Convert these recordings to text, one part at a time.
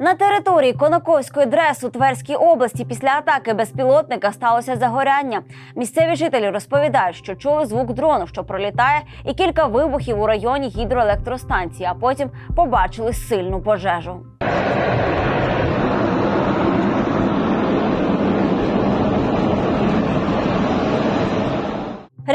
На території Конаковської ДРЕС у Тверській області після атаки безпілотника сталося загоряння. Місцеві жителі розповідають, що чули звук дрону, що пролітає, і кілька вибухів у районі гідроелектростанції, а потім побачили сильну пожежу.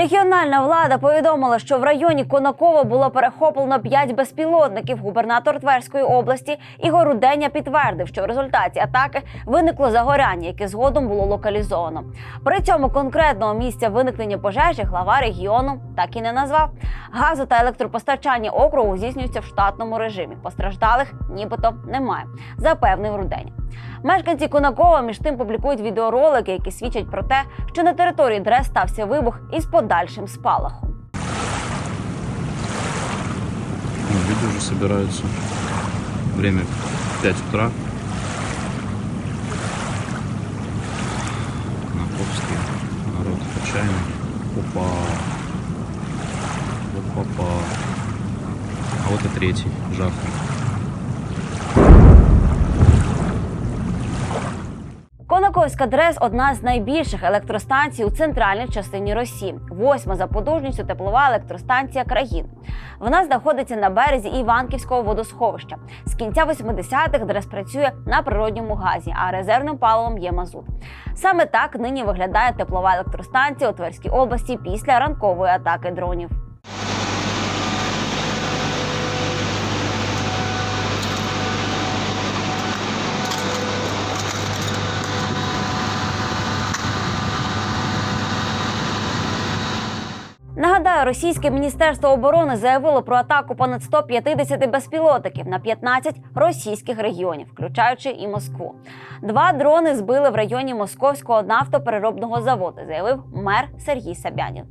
Регіональна влада повідомила, що в районі Конакова було перехоплено 5 безпілотників. Губернатор Тверської області Ігор Руденя підтвердив, що в результаті атаки виникло загоряння, яке згодом було локалізовано. При цьому конкретного місця виникнення пожежі глава регіону так і не назвав. Газу та електропостачання округу здійснюється в штатному режимі. Постраждалих нібито немає, запевнив Руденя. Мешканці Конакова між тим публікують відеоролики, які свідчать про те, що на території ДРЕС стався вибух із подальшим спалахом. Ну, люди уже собираются. Время 5 утра. Наковский. Народ отчаянный. Опа. Опа-па. А вот и третий. Жахнул. Конаковська ДРЕС одна з найбільших електростанцій у центральній частині Росії, восьма за потужністю теплова електростанція країни. Вона знаходиться на березі Іванківського водосховища. З кінця 80-х ДРЕС працює на природньому газі, а резервним паливом є мазут. Саме так нині виглядає теплова електростанція у Тверській області після ранкової атаки дронів. Нагадаю, російське міністерство оборони заявило про атаку понад 150 безпілотників на 15 російських регіонів, включаючи і Москву. Два дрони збили в районі московського нафтопереробного заводу, заявив мер Сергій Сабянін.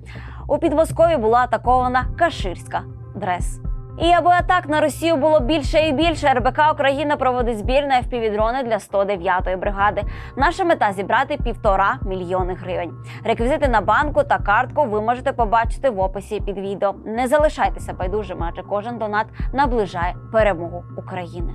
У Підмосков'ї була атакована Каширська ДРЕС. І аби атак на Росію було більше і більше, РБК Україна проводить збір на FPV-дрони для 109-ї бригади. Наша мета зібрати півтора мільйони гривень. Реквізити на банку та картку ви можете побачити в описі під відео. Не залишайтеся байдужими, адже кожен донат наближає перемогу України.